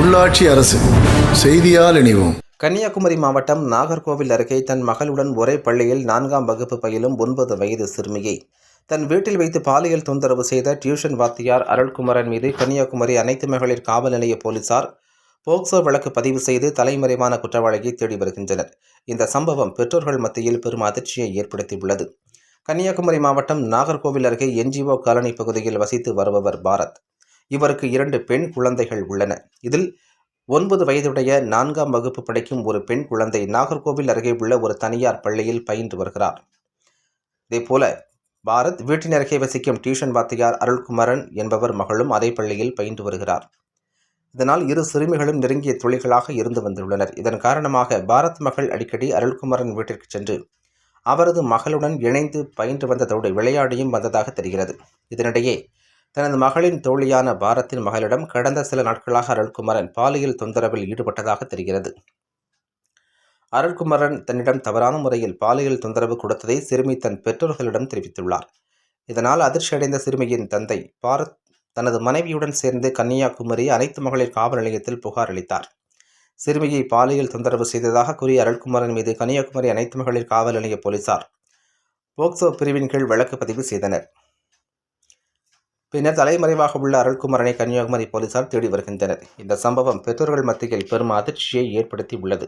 உள்ளாட்சி அரசு செய்தியால் இணைவோம். கன்னியாகுமரி மாவட்டம் நாகர்கோவில் அருகே தன் மகளுடன் ஒரே பள்ளியில் நான்காம் வகுப்பு பயிலும் ஒன்பது வயது சிறுமியை தன் வீட்டில் வைத்து பாலியல் தொந்தரவு செய்த டியூஷன் வாத்தியார் அருள்குமரன் மீது கன்னியாகுமரி அனைத்து மகளிர் காவல் நிலைய போலீசார் போக்சோ வழக்கு பதிவு செய்து தலைமறைவான குற்றவாளியை தேடி வருகின்றனர். இந்த சம்பவம் பெற்றோர்கள் மத்தியில் பெரும் அதிர்ச்சியை ஏற்படுத்தியுள்ளது. கன்னியாகுமரி மாவட்டம் நாகர்கோவில் அருகே என்ஜிஓ காலனி பகுதியில் வசித்து வருபவர் பாரத். இவருக்கு இரண்டு பெண் குழந்தைகள் உள்ளன. இதில் ஒன்பது வயதுடைய நான்காம் வகுப்பு படிக்கும் ஒரு பெண் குழந்தை நாகர்கோவில் அருகே உள்ள ஒரு தனியார் பள்ளியில் பயின்று வருகிறார். இதேபோல பாரத் வீட்டின் அருகே வசிக்கும் டியூஷன் வாத்தியார் அருள்குமரன் என்பவர் மகளும் அதே பள்ளியில் பயின்று வருகிறார். இதனால் இரு சிறுமிகளும் நெருங்கிய தொழில்களாக இருந்து வந்துள்ளனர். இதன் காரணமாக பாரத் மகள் அடிக்கடி அருள்குமரன் வீட்டிற்கு சென்று அவரது மகளுடன் இணைந்து பயின்று வந்ததோடு விளையாடியும் வந்ததாக தெரிகிறது. இதனிடையே தனது மகளின் தோழியான பாரத்தின் மகளிடம் கடந்த சில நாட்களாக அருள்குமரன் பாலியல் தொந்தரவில் ஈடுபட்டதாக தெரிகிறது. அருள்குமரன் தன்னிடம் தவறான முறையில் பாலியல் தொந்தரவு கொடுத்ததை சிறுமி தன் பெற்றோர்களிடம் தெரிவித்துள்ளார். இதனால் அதிர்ச்சியடைந்த சிறுமியின் தந்தை பாரத் தனது மனைவியுடன் சேர்ந்து கன்னியாகுமரி அனைத்து மகளிர் காவல் நிலையத்தில் புகார் அளித்தார். சிறுமியை பாலியல் தொந்தரவு செய்ததாக கூறிய அருள்குமரன் மீது கன்னியாகுமரி அனைத்து மகளிர் காவல் நிலைய போலீசார் போக்சோ பிரிவின் கீழ் வழக்கு பதிவு செய்தனர். பின்னர் தலைமறைவாக உள்ள அருள்குமரனை கன்னியாகுமரி போலீசார் தேடி வருகின்றனர். இந்த சம்பவம் பெற்றோர்கள் மத்தியில் பெரும் அதிர்ச்சியை ஏற்படுத்தி உள்ளது